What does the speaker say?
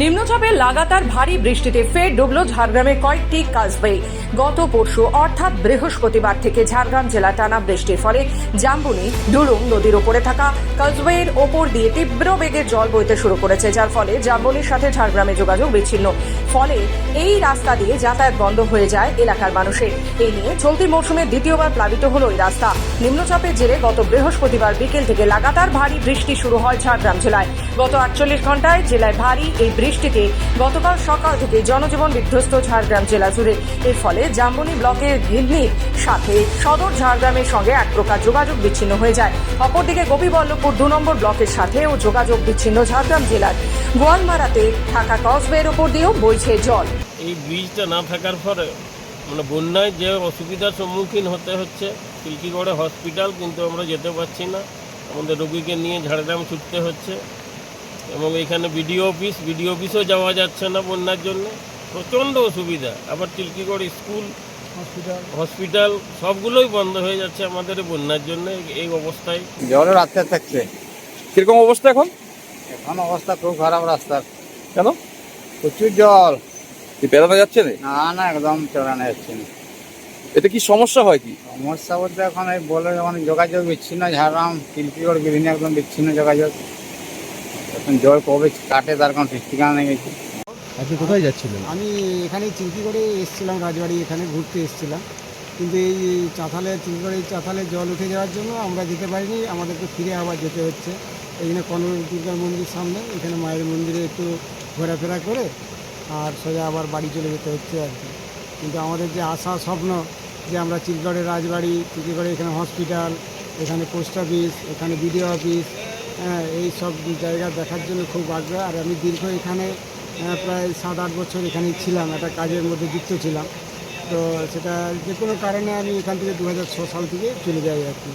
নিম্নচাপের লাগাতার ভারী বৃষ্টিতে ফের ডুবল ঝাড়গ্রামের কয়েকটি কাজবে। গত পরশু, অর্থাৎ বৃহস্পতিবার থেকে ঝাড়গ্রাম জেলা টানা বৃষ্টির ফলে জাম্বুনি ডুলুং নদীর ওপরে থাকা কাজওয়ের ওপর দিয়ে তীব্র বেগে জল বইতে শুরু করেছে, যার ফলে জাম্বুনির সাথে ঝাড়গ্রামে যোগাযোগ বিচ্ছিন্ন। ফলে এই রাস্তা দিয়ে যাতায়াত বন্ধ হয়ে যায় এলাকার মানুষের। এই নিয়ে চলতি মৌসুমে দ্বিতীয়বার প্লাবিত হলো এই রাস্তা। নিম্নচাপের জেরে গত বৃহস্পতিবার বিকেল থেকে লাগাতার ভারী বৃষ্টি শুরু হয় ঝাড়গ্রাম জেলায়। গত আটচল্লিশ ঘন্টায় জেলায় ভারী এই বৃষ্টিতে গতকাল সকাল থেকে জনজীবন বিধ্বস্ত ঝাড়গ্রাম জেলা জুড়ে। এর ফলে জাম্বনি ব্লকের ঘিন্নির সাথে সদর ঝাড়গ্রামের সঙ্গে এক প্রকার যোগাযোগ বিচ্ছিন্ন হয়ে যায়। অপরদিকে গোপীবল্লভপুর দু নম্বর ব্লকের সাথেও যোগাযোগ বিচ্ছিন্ন ঝাড়গ্রাম জেলার। গোয়ালমারাতে থাকা কসবের ওপর দিয়েও বইছে জল। এই ব্রিজটা না থাকার পরে মানে বন্যায় যে অসুবিধার সম্মুখীন হতে হচ্ছে শিল্কিগড়ে হসপিটাল কিন্তু আমরা যেতে পারছি না। আমাদের রোগীকে নিয়ে ঝাড়গ্রাম ছুটতে হচ্ছে। এবং এখানে বিডিও অফিস বিডিও অফিসও যাওয়া যাচ্ছে না বন্যার জন্য। প্রচণ্ড অসুবিধা। আবার তিলকিগড় স্কুল হসপিটাল। সবগুলোই বন্ধ হয়ে যাচ্ছে আমাদের এই বন্যার জন্য এই অবস্থায়। জলের রাস্তা থাকছে। কীরকম অবস্থা এখন? এখন অবস্থা খুব খারাপ রাস্তার। কেন? প্রচুর জল। কি বেড়ানো যাচ্ছে না না না একদম চড়ানো যাচ্ছে না। এতে কি সমস্যা হয় কি? সমস্যা বলতে এখন এই বলে যখন যোগাযোগ বিচ্ছিন্ন ঝাড়গ্রাম শিল্পীগড় বিভিন্ন একদম বিচ্ছিন্ন যোগাযোগ। এখন জল কবে কাটে তার কোনো ঠিক ঠিকানা নেই আপনি কোথায় যাচ্ছিলেন? আমি এখানে চিল্কি করে এসেছিলাম রাজবাড়ি এখানে ঘুরতে এসেছিলাম। কিন্তু এই চাতালে চিল্কিগড়ে চাতালে জল উঠে যাওয়ার জন্য আমরা যেতে পারিনি আমাদেরকে ফিরে আবার যেতে হচ্ছে। এই জন্য কনক দুর্গা মন্দির সামনে এখানে মায়ের মন্দিরে একটু ঘোরাফেরা করে আর সোজা আবার বাড়ি চলে যেতে হচ্ছে আর কি। কিন্তু আমাদের যে আশা স্বপ্ন যে আমরা চিলগড়ের রাজবাড়ি চিলগড়ে এখানে হসপিটাল এখানে পোস্ট অফিস এখানে বিডিও অফিস এই সব জায়গা দেখার জন্য খুব আগ্রহ। আর আমি দীর্ঘ এখানে প্রায় সাত আট বছর এখানে ছিলাম, একটা কাজের মধ্যে যুক্ত ছিলাম। তো সেটা যে কোনো কারণে আমি এখান থেকে দু সাল থেকে চলে যাই আর কি।